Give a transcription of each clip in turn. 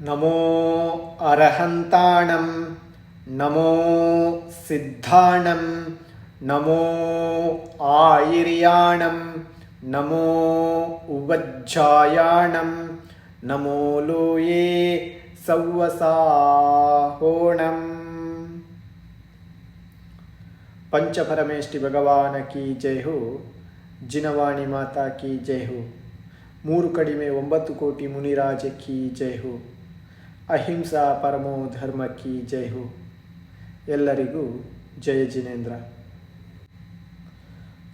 ನಮೋ ಅರ್ಹಂತಾಣಂ ನಮೋ ಸಿದ್ಧಾಣಂ ನಮೋ ಆಯಿರ್ಯಾಣಂ ನಮೋ ಉವಜ್ಜಾಯಾಣಂ ನಮೋ ಲೋಯೇ ಸವ್ವಸಾಹೋಣಂ ಪಂಚಪರಮೇಷ್ಠಿ ಭಗವಾನ ಕಿ ಜೈ ಹೋ ಜಿನವಾಣಿ ಮಾತಾ ಕಿ ಜೈ ಹೋ ಮೂರು ಕಡಿಮೆ ಒಂಬತ್ತು ಕೋಟಿ ಮುನಿರಾಜ ಕಿ ಜೈ ಹೋ ಅಹಿಂಸಾ ಪರಮೋ ಧರ್ಮ ಕಿ ಜೈ ಹೋ. ಎಲ್ಲರಿಗೂ ಜಯ ಜಿನೇಂದ್ರ.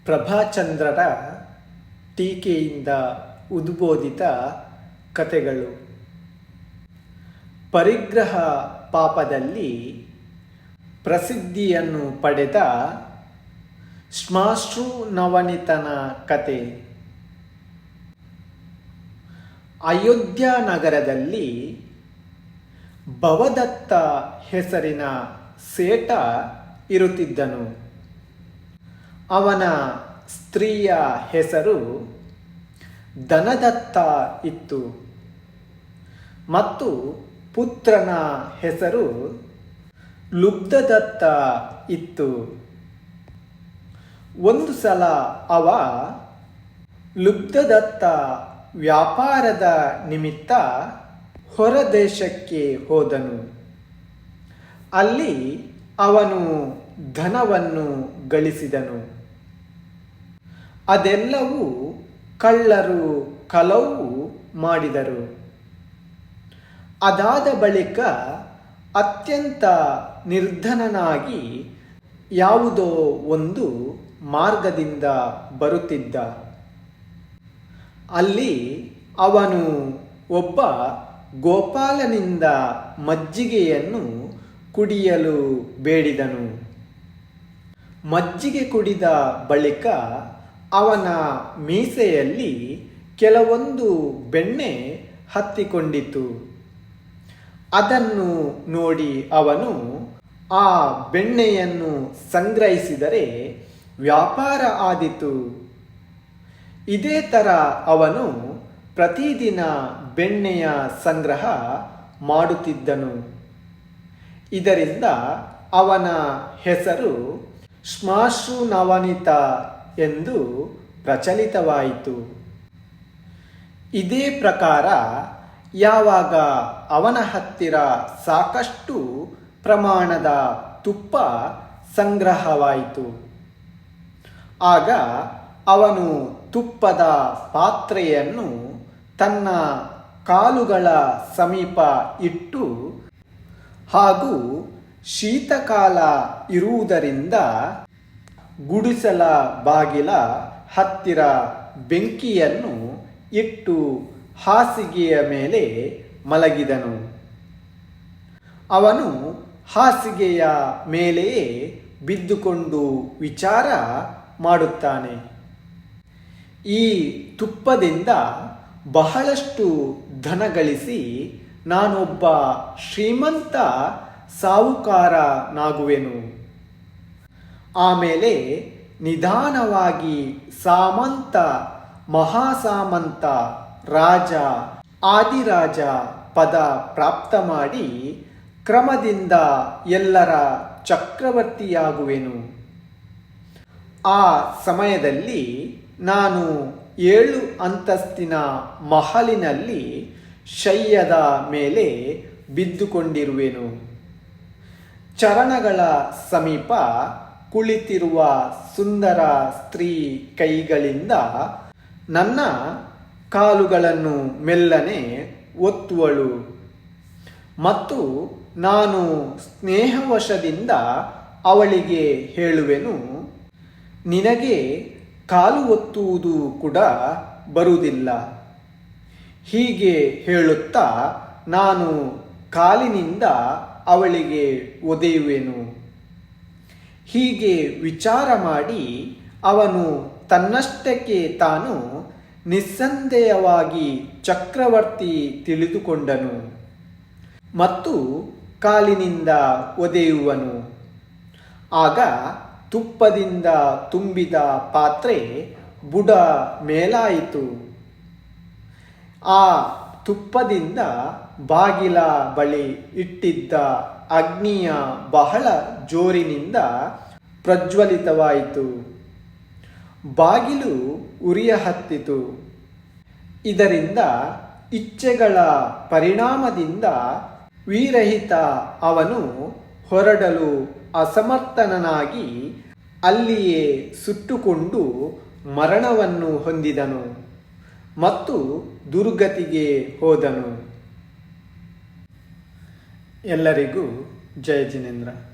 ಪ್ರಭಾಚಂದ್ರರ ಟೀಕೆಯಿಂದ ಉದ್ಬೋಧಿತ ಕಥೆಗಳು. ಪರಿಗ್ರಹ ಪಾಪದಲ್ಲಿ ಪ್ರಸಿದ್ಧಿಯನ್ನು ಪಡೆದ ಶ್ಮಾಶ್ರು ನವನಿತನ ಕತೆ. ಅಯೋಧ್ಯ ನಗರದಲ್ಲಿ ಭವದತ್ತ ಹೆಸರಿನ ಸೇಟ ಇರುತ್ತಿದ್ದನು. ಅವನ ಸ್ತ್ರೀಯ ಹೆಸರು ದನದತ್ತ ಇತ್ತು. ಮತ್ತು ಪುತ್ರನ ಹೆಸರು ಲುಬ್ಧದತ್ತ ಇತ್ತು. ಒಂದು ಸಲ ಅವ ಲುಬ್ಧದತ್ತ ವ್ಯಾಪಾರದ ನಿಮಿತ್ತ ಹೊರದೇಶಕ್ಕೆ ಹೋದನು. ಅಲ್ಲಿ ಅವನು ಧನವನ್ನು ಗಳಿಸಿದನು. ಅದೆಲ್ಲವೂ ಕಳ್ಳರು ಕಲವು ಮಾಡಿದರು. ಅದಾದ ಬಳಿಕ ಅತ್ಯಂತ ನಿರ್ಧನನಾಗಿ ಯಾವುದೋ ಒಂದು ಮಾರ್ಗದಿಂದ ಬರುತ್ತಿದ್ದ. ಅಲ್ಲಿ ಅವನು ಒಬ್ಬ ಗೋಪಾಲನಿಂದ ಮಜ್ಜಿಗೆಯನ್ನು ಕುಡಿಯಲು ಬೇಡಿದನು. ಮಜ್ಜಿಗೆ ಕುಡಿದ ಬಳಿಕ ಅವನ ಮೀಸೆಯಲ್ಲಿ ಕೆಲವೊಂದು ಬೆಣ್ಣೆ ಹತ್ತಿಕೊಂಡಿತು ಅದನ್ನು ನೋಡಿ ಅವನು ಆ ಬೆಣ್ಣೆಯನ್ನು ಸಂಗ್ರಹಿಸಿದರೆ ವ್ಯಾಪಾರ ಆದಿತು. ಇದೇ ಥರ ಅವನು ಪ್ರತಿದಿನ ಬೆಣ್ಣೆಯ ಸಂಗ್ರಹ ಮಾಡುತ್ತಿದ್ದನು. ಇದರಿಂದ ಅವನ ಹೆಸರು ಶ್ಮಾಶ್ರುನವನಿತ ಎಂದು ಪ್ರಚಲಿತವಾಯಿತು. ಇದೇ ಪ್ರಕಾರ ಯಾವಾಗ ಅವನ ಹತ್ತಿರ ಸಾಕಷ್ಟು ಪ್ರಮಾಣದ ತುಪ್ಪ ಸಂಗ್ರಹವಾಯಿತು, ಆಗ ಅವನು ತುಪ್ಪದ ಪಾತ್ರೆಯನ್ನು ತನ್ನ ಕಾಲುಗಳ ಸಮೀಪ ಇಟ್ಟು ಹಾಗೂ ಶೀತಕಾಲ ಇರುವುದರಿಂದ ಗುಡಿಸಲ ಬಾಗಿಲ ಹತ್ತಿರ ಬೆಂಕಿಯನ್ನು ಇಟ್ಟು ಹಾಸಿಗೆಯ ಮೇಲೆ ಮಲಗಿದನು. ಅವನು ಹಾಸಿಗೆಯ ಮೇಲೆಯೇ ಬಿದ್ದುಕೊಂಡು ವಿಚಾರ ಮಾಡುತ್ತಾನೆ. ಈ ತುಪ್ಪದಿಂದ ಬಹಳಷ್ಟು ಧನ ಗಳಿಸಿ ನಾನೊಬ್ಬ ಶ್ರೀಮಂತ ಸಾಹುಕಾರನಾಗುವೆನು. ಆಮೇಲೆ ನಿಧಾನವಾಗಿ ಸಾಮಂತ, ಮಹಾಸಾಮಂತ ರಾಜ, ಆದಿರಾಜ ಪದ ಪ್ರಾಪ್ತ ಮಾಡಿ ಕ್ರಮದಿಂದ ಎಲ್ಲರ ಚಕ್ರವರ್ತಿಯಾಗುವೆನು. ಆ ಸಮಯದಲ್ಲಿ ನಾನು ಏಳು ಅಂತಸ್ತಿನ ಮಹಲಿನಲ್ಲಿ ಶಯ್ಯದ ಮೇಲೆ ಬಿದ್ದುಕೊಂಡಿರುವೆನು. ಚರಣಗಳ ಸಮೀಪ ಕುಳಿತಿರುವ ಸುಂದರ ಸ್ತ್ರೀ ಕೈಗಳಿಂದ ನನ್ನ ಕಾಲುಗಳನ್ನು ಮೆಲ್ಲನೆ ಒತ್ತುವಳು. ಮತ್ತು ನಾನು ಸ್ನೇಹವಶದಿಂದ ಅವಳಿಗೆ ಹೇಳುವೆನು, ನಿನಗೆ ಕಾಲು ಒತ್ತುವುದು ಕೂಡ ಬರುವುದಿಲ್ಲ. ಹೀಗೆ ಹೇಳುತ್ತಾ ನಾನು ಕಾಲಿನಿಂದ ಅವಳಿಗೆ ಒದೆಯುವೆನು. ಹೀಗೆ ವಿಚಾರ ಮಾಡಿ ಅವನು ತನ್ನಷ್ಟಕ್ಕೆ ತಾನು ನಿಸ್ಸಂದೇಹವಾಗಿ ಚಕ್ರವರ್ತಿ ತಿಳಿದುಕೊಂಡನು ಮತ್ತು ಕಾಲಿನಿಂದ ಒದೆಯುವನು. ಆಗ ತುಪ್ಪದಿಂದ ತುಂಬಿದ ಪಾತ್ರೆ ಬುಡ ಮೇಲಾಯಿತು. ಆ ತುಪ್ಪದಿಂದ ಬಾಗಿಲ ಬಳಿ ಇಟ್ಟಿದ್ದ ಅಗ್ನಿಯ ಬಹಳ ಜೋರಿನಿಂದ ಪ್ರಜ್ವಲಿತವಾಯಿತು. ಬಾಗಿಲು ಉರಿಯ ಹತ್ತಿತು. ಇದರಿಂದ ಇಚ್ಛೆಗಳ ಪರಿಣಾಮದಿಂದ ವೀರಹಿತ ಅವನು ಹೊರಡಲು ಅಸಮರ್ಥನಾಗಿ ಅಲ್ಲಿಯೇ ಸುಟ್ಟುಕೊಂಡು ಮರಣವನ್ನು ಹೊಂದಿದನು ಮತ್ತು ದುರ್ಗತಿಗೆ ಹೋದನು. ಎಲ್ಲರಿಗೂ ಜಯ ಜಿನೇಂದ್ರ.